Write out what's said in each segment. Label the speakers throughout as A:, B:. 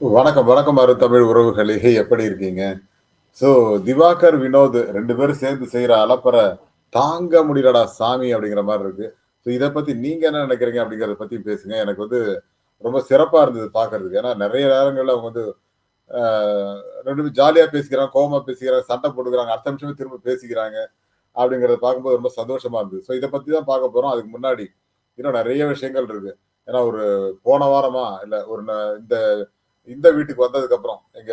A: வணக்கம், வணக்கம் அருந்தமிழ் உறவுகளே! எப்படி இருக்கீங்க? ஸோ திவாகர், வினோத் ரெண்டு பேரும் சேர்ந்து செய்கிற அலப்பறை தாங்க முடியலடா சாமி! அப்படிங்கிற மாதிரி இருக்கு. ஸோ இதை பத்தி நீங்க என்ன நினைக்கிறீங்க? அப்படிங்கிறத பத்தி பேசுங்க. எனக்கு வந்து ரொம்ப சிறப்பா இருந்தது பார்க்கறதுக்கு. ஏன்னா நிறைய நேரங்களில் அவங்க வந்து ரெண்டு பேரும் ஜாலியா பேசிக்கிறாங்க, கோமா பேசிக்கிறாங்க, சண்டை போட்டுக்கிறாங்க, அடுத்த நிமிஷமே திரும்ப பேசிக்கிறாங்க. அப்படிங்கிறத பார்க்கும்போது ரொம்ப சந்தோஷமா இருந்தது. ஸோ இதை பத்தி தான் பார்க்க போறோம். அதுக்கு முன்னாடி இன்னும் நிறைய விஷயங்கள் இருக்கு. ஏன்னா ஒரு போன வாரமா இல்ல ஒரு ந இந்த இந்த வீட்டுக்கு வந்ததுக்கப்புறம், எங்க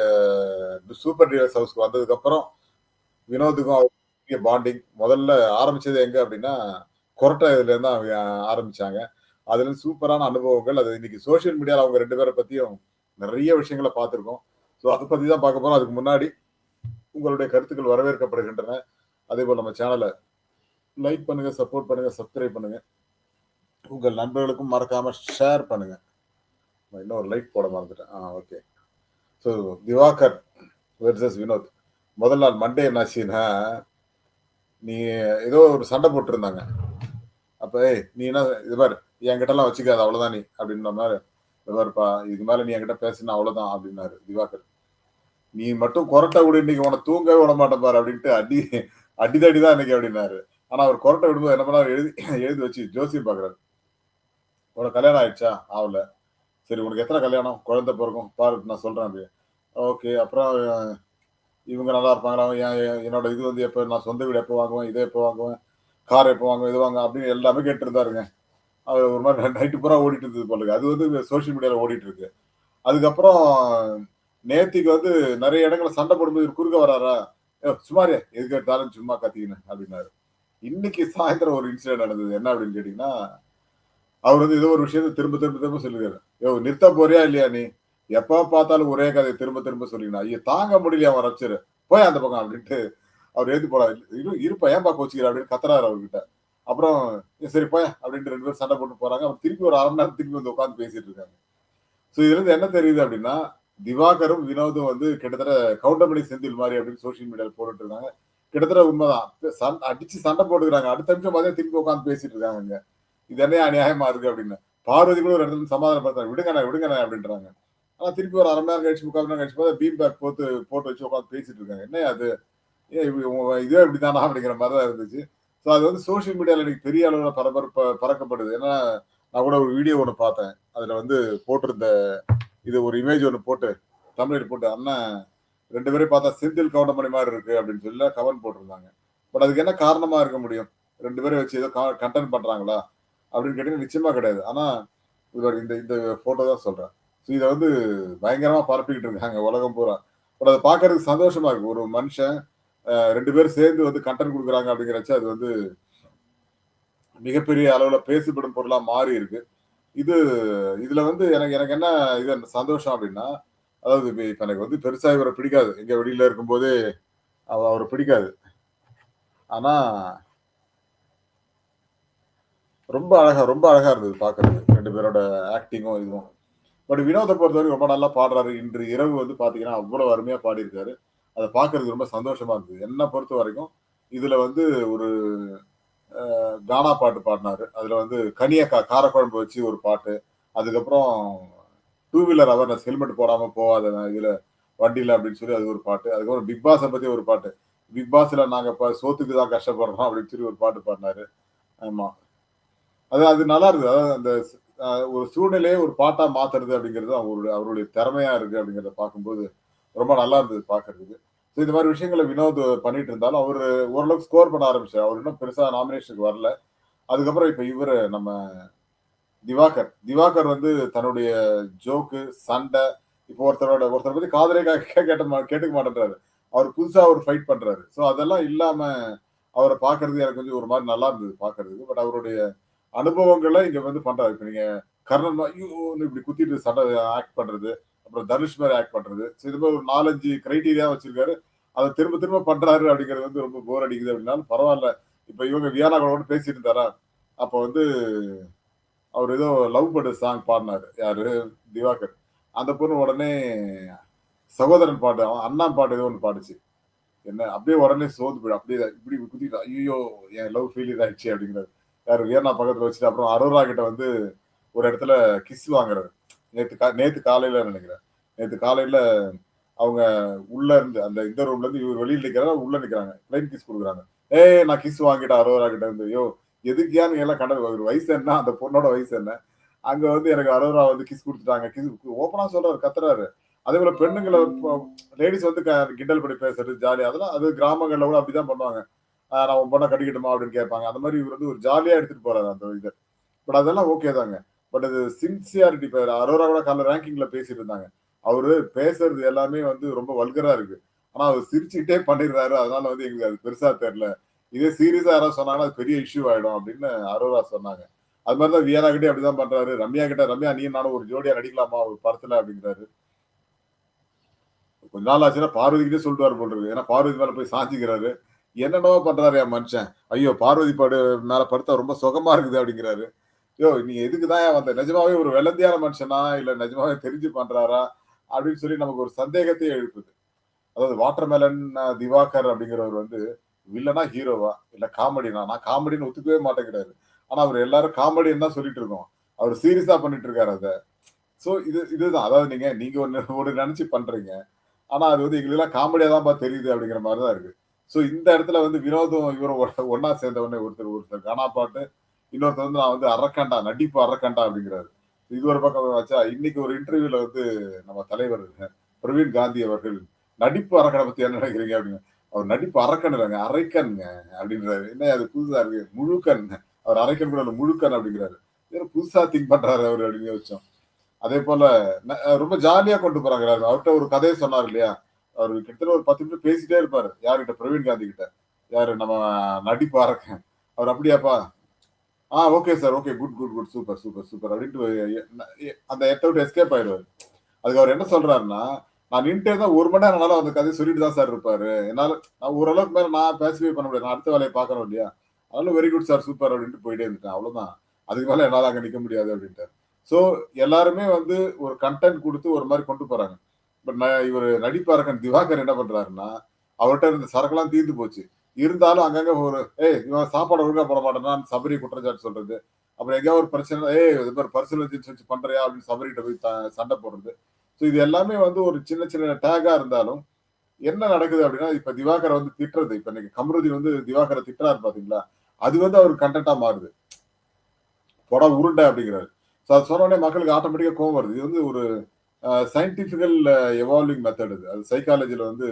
A: சூப்பர் டீலர்ஸ் ஹவுஸ்க்கு வந்ததுக்கப்புறம், வினோத்துக்கும் அவருக்கும் பெரிய பாண்டிங். முதல்ல ஆரம்பிச்சது எங்க அப்படின்னா, கொரட்டை இதுலேருந்து தான் ஆரம்பிச்சாங்க. அதுல சூப்பரான அனுபவங்கள். அது இன்னைக்கு சோசியல் மீடியால அவங்க ரெண்டு பேரை பத்தியும் நிறைய விஷயங்கள பார்த்துருக்கோம். ஸோ அதை பத்தி தான் பார்க்க போறோம். அதுக்கு முன்னாடி உங்களுடைய கருத்துக்கள் வரவேற்கப்படுகின்றன. அதே போல் நம்ம சேனலை லைக் பண்ணுங்க, சப்போர்ட் பண்ணுங்க, சப்ஸ்கிரைப் பண்ணுங்க. உங்கள் நண்பர்களுக்கும் மறக்காம ஷேர் பண்ணுங்க. இன்னும் இன்னொரு லைக் போட மறந்துட்டேன். ஆ okay. So Diwakar versus Vinoth. முதல் நாள் மண்டே என்னாச்சுன்னா, நீ ஏதோ ஒரு சண்டை போட்டுருந்தாங்க. அப்போ "ஏய் நீ என்ன இது பாரு என்கிட்டலாம் வச்சுக்காது அவ்வளோதான் நீ" அப்படின்ற மாதிரி இது பாருப்பா இதுக்கு மேலே நீ என்கிட்ட பேசினா அவ்வளோதான்" அப்படின்னாரு திவாகர். "நீ மட்டும் கொரட்டை விடு இன்னைக்கு உன தூங்கவே விட மாட்டேன் பாரு" அப்படின்ட்டு அடி அடிதடி தான் இன்னைக்கு அப்படின்னாரு. ஆனால் அவர் கொரட்டை விடும்போது என்ன பண்ணாரு எழுதி எழுதி வச்சு ஜோசியம் பார்க்குறாரு. "உனக்கு கல்யாணம் ஆயிடுச்சா? ஆகலை சரி உனக்கு எத்தனை கல்யாணம்? குழந்தை பிறக்கும் பாரு நான் சொல்கிறேன் அப்படி. ஓகே. அப்புறம் இவங்க நல்லா இருப்பாங்களா? என் என்னோட இது வந்து எப்போ நான் சொந்த வீடு எப்போ வாங்குவேன்? இதை எப்போ வாங்குவேன்? கார் எப்போ வாங்குவேன்? இது வாங்க அப்படின்னு எல்லாமே கேட்டுருந்தாருங்க. அவர் ஒரு மாதிரி நைட்டு பூரா ஓடிட்டு இருந்தது போலருக்கு அது வந்து சோஷியல் மீடியாவில் ஓடிட்டு இருக்கு. அதுக்கப்புறம் நேத்திக்கு வந்து நிறைய இடங்கள சண்டை போடும்போது குறுக்க வராரா? "யோவ் சும்மா எது எதுக்கு எடுத்தாலும் சும்மா கத்திக்கினேன் அப்படின்னாரு. இன்னைக்கு சாயந்தரம் ஒரு இன்சிடென்ட் நடந்தது. என்ன அப்படின்னு கேட்டீங்கன்னா, அவர் வந்து ஏதோ ஒரு விஷயத்த திரும்ப திரும்ப திரும்ப சொல்லுகிறார் ஏ நிறுத்த போறியா இல்லையா நீ? எப்ப பார்த்தாலும் ஒரே கதையை திரும்ப திரும்ப சொல்லினா ஐயோ தாங்க முடியலையா அவன் ரப்சரு. போய் அந்த பக்கம்" அப்படின்ட்டு அவர் எழுதி போறாரு. "இரு இருப்பா ஏன்பா கோச்சிக்கிற அப்படின்னு கத்துறாரு அவர்கிட்ட. அப்புறம் "சரி போய் அப்படின்ட்டு ரெண்டு பேரும் சண்டை போட்டு போறாங்க. அப்புறம் திருப்பி ஒரு அரை மணி நேரம் திருப்பி வந்து உட்காந்து பேசிட்டு இருக்காங்க. ஸோ இதுலருந்து என்ன தெரியுது அப்படின்னா, திவாகரும், வினோதும் வந்து கிட்டத்தட்ட கவுண்டமணி செந்தில் மாதிரி அப்படின்னு சோசியல் மீடியாவில் போட்டுட்டு இருக்காங்க. கிட்டத்தட்ட உண்மைதான் சண்டை அடிச்சு சண்டை போட்டுக்கிறாங்க. அடுத்த நிமிஷம் பார்த்தா திருப்பி உட்காந்து பேசிட்டு இருக்காங்க இது என்ன அநியாயமா இருக்கு அப்படின்னு. பார்வதி கூட ஒரு இடத்துல சமாதானப்படுத்துறாங்க. விடுங்கண்ணா விடுங்கண்ணே" அப்படின்றாங்க. ஆனா திருப்பி ஒரு அரை மணி நேரம் கழிச்சு, முக்கால் நேரம் கழிச்சு பார்த்தா பீம் பேக் போட்டு போட்டு வச்சு உட்காந்து பேசிட்டு இருக்காங்க. என்ன அது? ஏன் இதே உன் இதுவே அப்படிங்கிற மாதிரி தான் இருந்துச்சு. ஸோ அது வந்து சோசியல் மீடியாவில் இன்னைக்கு பெரிய அளவில் பரபரப்பா பறக்கப்படுது. ஏன்னா, நான் கூட ஒரு வீடியோ ஒன்று பார்த்தேன். அதில் வந்து போட்டிருந்த இது ஒரு இமேஜ் ஒன்று போட்டு, தமிழ் போட்டு, "அண்ணன் ரெண்டு பேரையும் பார்த்தா செந்தில் கவுண்டமணி மாதிரி இருக்கு" அப்படின்னு சொல்லி கவன் போட்டிருந்தாங்க. பட் அதுக்கு என்ன காரணமாக இருக்க முடியும்? ரெண்டு பேரும் வச்சு ஏதோ கண்டென்ட் கன்டென்ட் அப்படின்னு கேட்டீங்கன்னா நிச்சயமா கிடையாது. ஆனா இது இந்த இந்த ஃபோட்டோ தான் சொல்றேன். ஸோ இதை வந்து பயங்கரமா பரப்பிக்கிட்டு இருக்காங்க உலகம் பூரா. பட் அதை பார்க்கறதுக்கு சந்தோஷமா இருக்கு. ஒரு மனுஷன் ரெண்டு பேரும் சேர்ந்து வந்து கண்டென்ட் கொடுக்குறாங்க அப்படிங்கிறச்ச அது வந்து மிகப்பெரிய அளவுல பேசப்படும் பொருளா மாறி இருக்கு. இது இதுல வந்து எனக்கு எனக்கு என்ன இது சந்தோஷம் அப்படின்னா, அதாவது இப்ப எனக்கு வந்து பெருசா இவரை பிடிக்காது. எங்க வெளியில இருக்கும்போதே அவ பிடிக்காது. ஆனா ரொம்ப அழகா ரொம்ப அழகா இருந்தது பார்க்கறதுக்கு. ரெண்டு பேரோட ஆக்டிங்கும் இதுவும். பட் வினோத பொறுத்தவரைக்கும் ரொம்ப நல்லா பாடுறாரு. இன்று இரவு வந்து பாத்தீங்கன்னா அவ்வளவு அருமையா பாடியிருக்காரு. அதை பார்க்கறதுக்கு ரொம்ப சந்தோஷமா இருந்தது. என்ன பொறுத்தவரைக்கும், இதுல வந்து ஒரு கானா பாட்டு பாடினாரு அதுல வந்து கனியக்கா காரக்குழம்பு வச்சு ஒரு பாட்டு. அதுக்கப்புறம் டூ வீலர் அவேர்னஸ் ஹெல்மெட் போடாம போகாத இதுல வண்டியில அப்படின்னு சொல்லி அது ஒரு பாட்டு. அதுக்கப்புறம் பிக் பாஸை பத்தி ஒரு பாட்டு. பிக் பாஸ்ல நாங்க சோத்துக்கு தான் கஷ்டப்படுறோம் அப்படின்னு சொல்லி ஒரு பாட்டு பாடினாரு ஆமா. அது அது நல்லா இருந்தது. அதாவது அந்த ஒரு சூழ்நிலையை ஒரு பாட்டா மாத்துறது அப்படிங்கிறது அவருடைய அவருடைய திறமையா இருக்கு அப்படிங்கிறத பார்க்கும்போது, ரொம்ப நல்லா இருந்தது பார்க்கறதுக்கு. ஸோ இந்த மாதிரி விஷயங்கள வினோத் பண்ணிட்டு இருந்தாலும், அவரு ஓரளவுக்கு ஸ்கோர் பண்ண ஆரம்பிச்சார் அவர் இன்னும் பெருசா நாமினேஷனுக்கு வரல. அதுக்கப்புறம் இப்ப இவர் நம்ம திவாகர். திவாகர் வந்து தன்னுடைய ஜோக்கு, சண்டை இப்போ ஒருத்தரோட ஒருத்தரை பத்தி காதுலயே கேட்ட கேட்டுக்க மாட்டேன்றாரு. அவர் புதுசா ஒரு ஃபைட் பண்றாரு. ஸோ அதெல்லாம் இல்லாம அவரை பாக்குறது எனக்கு கொஞ்சம் ஒரு மாதிரி நல்லா இருந்தது பார்க்கறதுக்கு. பட் அவருடைய அனுபவங்களை இங்க வந்து பண்றாரு. இப்ப நீங்க கர்ணன் ஐயோ ஐயோன்னு இப்படி குத்திட்டு சண்டை ஆக்ட் பண்றது. அப்புறம் தனுஷ் மாதிரி ஆக்ட் பண்றது. இது மாதிரி ஒரு 4, 5 கிரைட்டீரியா வச்சிருக்காரு. அதை திரும்ப திரும்ப பண்றாரு அப்படிங்கிறது வந்து ரொம்ப போர் அடிக்குது அப்படின்னாலும் பரவாயில்ல இப்ப இவங்க வியானா கூட பேசிட்டு இருந்தாரா, அப்ப வந்து அவர் ஏதோ லவ் பர்ட் சாங் பாடினாரு யாரு? திவாகர். அந்த பொண்ணு உடனே சகோதரன் பாட்டு, அவன் அண்ணா பாட்டு ஏதோ ஒன்று பாடுச்சு. என்ன அப்படியே உடனே சோர்ந்து போயிடும். அப்படியே இப்படி குத்திட்டு, ஐயோ என் லவ் ஃபெயிலியர் ஆயிடுச்சு அப்படிங்கிறது யாரு? வியன்னா பக்கத்துல வச்சுட்டு அப்புறம் அரோரா கிட்ட வந்து ஒரு இடத்துல கிஸ் வாங்குறாரு. நேத்து கா நேத்து காலையில நெனைக்கிறேன். நேற்று காலையில அவங்க உள்ள இருந்து அந்த இந்த ரூம்ல இருந்து இவர் வெளியில் நிக்கிறாங்க உள்ள நிக்கிறாங்க. பிளைன் கிஸ் கொடுக்குறாங்க. ஏய் நான் கிஸ் வாங்கிட்டேன் அரோரா கிட்ட இருந்து. யோ எதுக்கியான்னு எல்லாம் கடல் ஒரு வயசு என்ன? அந்த பொண்ணோட வயசு என்ன? அங்க வந்து எனக்கு அரோரா வந்து கிஸ் கொடுத்துட்டாங்க. கிஸ் ஓப்பனா சொல்றாரு கத்துறாரு. அதே போல பெண்ணுங்களை லேடிஸ் வந்து கிண்டல் பண்ணி பேசுறது ஜாலி அதெல்லாம் அது கிராமங்கள்ல கூட அப்படிதான் பண்ணுவாங்க. நான் உன் பொண்ணை கட்டிக்கிட்டுமா அப்படின்னு கேட்பாங்க. அந்த மாதிரி இவர் வந்து ஒரு ஜாலியா எடுத்துட்டு போறாரு அந்த இதை. பட் அதெல்லாம் ஓகே தாங்க. பட் அது சின்சியாரிட்டி பேர் அரோரா கூட காலைல ரேங்கிங்ல பேசிட்டு இருந்தாங்க. அவரு பேசுறது எல்லாமே வந்து ரொம்ப வல்கரா இருக்கு. ஆனா அவர் சிரிச்சுக்கிட்டே பண்ணிடுறாரு. அதனால வந்து எங்களுக்கு அது பெருசா தெரியல. இதே சீரியஸா யாராவது சொன்னாங்கன்னா அது பெரிய இஷ்யூ ஆயிடும் அப்படின்னு அரோரா சொன்னாங்க. அது மாதிரி தான் வியாரா கிட்டே அப்படிதான் பண்றாரு. ரம்யா கிட்ட ரம்யா நீ நானும் ஒரு ஜோடியா நடிக்கலாமா ஒரு படத்துல அப்படிங்கிறாரு. கொஞ்ச நாள் ஆச்சுன்னா பார்வதி கிட்டே சொல்லிட்டு போல் இருக்கு. ஏன்னா பார்வதி மேல போய் சாஞ்சிக்கிறாரு. என்னென்னவோ பண்றாரு என் மனுஷன். ஐயோ பார்வதி படு மேல படுத்தா ரொம்ப சுகமா இருக்குது அப்படிங்கிறாரு. ஐயோ நீ எதுக்கு தான் வந்த? நிஜமாவே ஒரு வெள்ளந்தியான மனுஷனா? இல்ல நிஜமாவே தெரிஞ்சு பண்றாரா? அப்படின்னு சொல்லி நமக்கு ஒரு சந்தேகத்தையே எழுப்புது. அதாவது வாட்டர்மெலன் திவாகர் அப்படிங்கிறவர் வந்து வில்லனா ஹீரோவா? இல்ல காமெடினா நான் காமெடின்னு ஒத்துக்கவே மாட்டேங்கிறாரு. ஆனா அவர் எல்லாரும் காமெடின்னு தான் சொல்லிட்டு இருக்கோம். அவர் சீரியஸா பண்ணிட்டு இருக்காரு அதை. ஸோ இது இதுதான். அதாவது நீங்க நீங்க ஒன்று ஒன்று நினைச்சு பண்றீங்க. ஆனா அது வந்து எங்களுக்கு காமெடியா தான் தெரியுது அப்படிங்கிற மாதிரி தான் இருக்கு. ஸோ இந்த இடத்துல வந்து வினோதம் இவரும் ஒன்னா ஒண்ணா சேர்ந்த உடனே ஒருத்தர் ஒருத்தர் கானா பாட்டு இன்னொருத்தர் வந்து நான் வந்து அரக்கண்டா நடிப்பு அரக்கண்டா அப்படிங்கிறாரு. இது ஒரு பக்கம் வச்சா இன்னைக்கு ஒரு இன்டர்வியூல வந்து நம்ம தலைவர் பிரவீன் காந்தி அவர்கள் நடிப்பு அரக்கனை பத்தி என்ன நினைக்கிறீங்க அப்படின்னு அவர் நடிப்பு அரக்கன் இல்லைங்க அரைக்கன்ங்க அப்படின்றாரு. என்ன அது புதுசா இருக்கு? முழுக்கன் அவர் அரைக்கன் கூட இல்ல, முழுக்கன் அப்படிங்கிறாரு. இது புதுசா திங்க் பண்றாரு அவர் அப்படின்னு வச்சோம் அதே போல ரொம்ப ஜாலியா கொண்டு போறாங்க அவர்கிட்ட ஒரு கதையை சொன்னார் இல்லையா? அவர் கிட்டத்தட்ட ஒரு பத்து நிமிஷம் பேசிட்டே இருப்பாரு. யாருகிட்ட? பிரவீன் காந்தி கிட்ட. யாரு? நம்ம நடிப்பா இருக்கேன் அவர் அப்படியாப்பா? ஆ okay sir okay good good good super super super அப்படின்ட்டு அந்த இடத்த விட்டு எஸ்கேப் ஆயிடுவாரு. அதுக்கு அவர் என்ன சொல்றாருன்னா நான் நின்ட்டே தான் ஒரு மணி நேரம் என்னால அந்த கதையை சொல்லிட்டு தான் சார் இருப்பாரு. என்னால நான் ஓரளவுக்கு மேல நான் பேசவே பண்ண முடியாது. நான் அடுத்த வேலையை பார்க்குறோம் இல்லையா? அதனால வெரி குட் சார் சூப்பர் அப்படின்ட்டு போயிட்டே இருந்துட்டேன். அவ்வளவுதான். அதுக்கு மேல என்னால அங்க நிக்க முடியாது அப்படின்ட்டு சோ எல்லாருமே வந்து ஒரு கண்டென்ட் கொடுத்து ஒரு மாதிரி கொண்டு போறாங்க. பட் இவர் நடிப்பாரகன் திவாகர் என்ன பண்றாருன்னா அவர்கிட்ட இருந்த சரக்கெல்லாம் தீர்ந்து போச்சு. இருந்தாலும் அங்கங்க ஒரு ஏய் இவன் சாப்பாடு ஒழுங்கா போட மாட்டேன்னா சபரி குற்றச்சாட்டு சொல்றது. அப்புறம் எங்கேயாவது ஒரு பிரச்சனை ஏய் இது மாதிரி பர்சனல் வச்சு பண்றியா? அப்படின்னு சபரிகிட்ட போய் த- சண்டை போடுறது. ஸோ இது எல்லாமே வந்து ஒரு சின்ன சின்ன டேகா இருந்தாலும் என்ன நடக்குது அப்படின்னா இப்ப திவாகரை வந்து திட்டுறது. இப்ப இன்னைக்கு கமருதீன் வந்து திவாகரை திட்டுறாரு பாத்தீங்களா? அது வந்து அவர் கண்டென்ட்டா மாறுது. பொட உருண்டை அப்படிங்கிறாரு. ஸோ அது சொன்ன உடனே மக்களுக்கு ஆட்டோமேட்டிக்கா கோவம் வருது. இது வந்து ஒரு சயின்டிஃபிக்கல் எவால்விங் மெத்தட் இது. அது சைக்காலஜியில் வந்து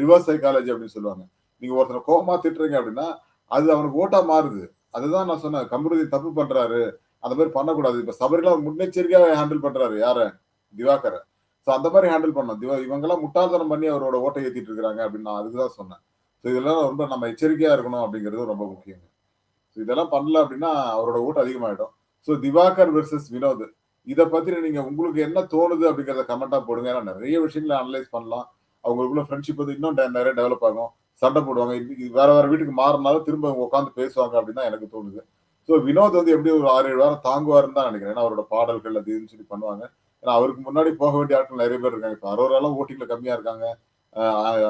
A: ரிவர்ஸ் சைக்காலஜி அப்படின்னு சொல்லுவாங்க. நீங்கள் ஒருத்தரை கோபமாக திட்டுறீங்க அப்படின்னா அது அவனுக்கு ஓட்டாக மாறுது. அதுதான் நான் சொன்னேன் கமருதீன் தப்பு பண்ணுறாரு அந்த மாதிரி பண்ணக்கூடாது. இப்போ சபரிலாம் முன்னெச்சரிக்கையாக ஹேண்டில் பண்ணுறாரு யாரை? திவாகரை. ஸோ அந்த மாதிரி ஹேண்டில் பண்ணோம் திவா இவங்கெல்லாம் முட்டாள்தனம் பண்ணி அவரோட ஓட்டை ஏற்றிட்டு இருக்கிறாங்க அப்படின்னு நான் அதுக்கு தான் சொன்னேன். ஸோ இதெல்லாம் ரொம்ப நம்ம எச்சரிக்கையாக இருக்கணும் அப்படிங்கிறது ரொம்ப முக்கியங்க. ஸோ இதெல்லாம் பண்ணல அப்படின்னா அவரோட ஓட்டு அதிகமாகிடும் ஸோ திவாகர் வெர்சஸ் வினோத். இதை பத்தி நீங்க உங்களுக்கு என்ன தோணுது அப்படிங்கிறத கமெண்டா போடுங்க. ஏன்னா நிறைய விஷயங்களை அனலைஸ் பண்ணலாம். அவங்களுக்குள்ள ஃப்ரெண்ட்ஷிப் வந்து இன்னும் நிறைய டெவலப் ஆகும். சண்டை போடுவாங்க. இது- வேற வேற வீட்டுக்கு மாறினாலும் திரும்ப உட்காந்து பேசுவாங்க அப்படின்னு தான் எனக்கு தோணுது. ஸோ வினோத் வந்து எப்படி ஒரு ஆறு ஏழு வாரம் தாங்குவாருன்னு தான் நினைக்கிறேன். ஏன்னா அவரோட பாடல்கள் அது இதுன்னு சொல்லி பண்ணுவாங்க. ஏன்னா அவருக்கு முன்னாடி போக வேண்டிய ஆட்கள் நிறைய பேர் இருக்காங்க. இப்போ அரோராலாம் ஓட்டிங்ல கம்மியா இருக்காங்க.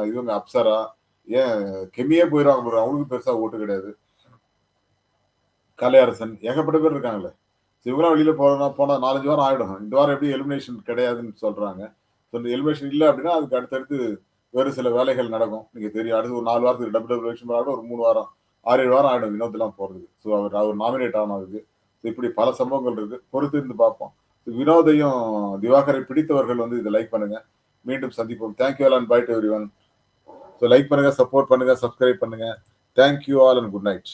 A: இவங்க அப்சரா. ஏன் கெமியே போயிடுவாங்க bro. அவங்களுக்கு பெருசா ஓட்டு கிடையாது. கலையரசன் ஏகப்பட்ட பேர் இருக்காங்களே இவங்களாம் வெளியில போனா போனா நாலஞ்சு வாரம் ஆயிடும். இந்த வாரம் எப்படி எலிமினேஷன் கிடையாதுன்னு சொல்றாங்க. ஸோ இந்த எலிமினேஷன் இல்லை அப்படின்னா அதுக்கு அடுத்தடுத்து வேறு சில வேலைகள் நடக்கும். நீங்க தெரியும் அடுத்து ஒரு நாலு வாரத்துக்கு டபுள் டபுள் எலெக்ஷன் ஆகிடும் ஒரு மூணு வாரம் ஆறு ஏழு வாரம் ஆயிடும் வினோத்லாம் போறதுக்கு ஸோ அவர் அவர் நாமினேட் ஆனதுக்கு ஸோ இப்படி பல சம்பவங்கள் இருக்கு. பொறுத்து இருந்து பார்ப்போம் வினோதையும் திவாகரை பிடித்தவர்கள் வந்து இதை லைக் பண்ணுங்க. மீண்டும் சந்திப்போம். Thank you all and bye to everyone so like பண்ணுங்க சப்போர்ட் பண்ணுங்க சப்ஸ்கிரைப் பண்ணுங்க. Thank you all and good night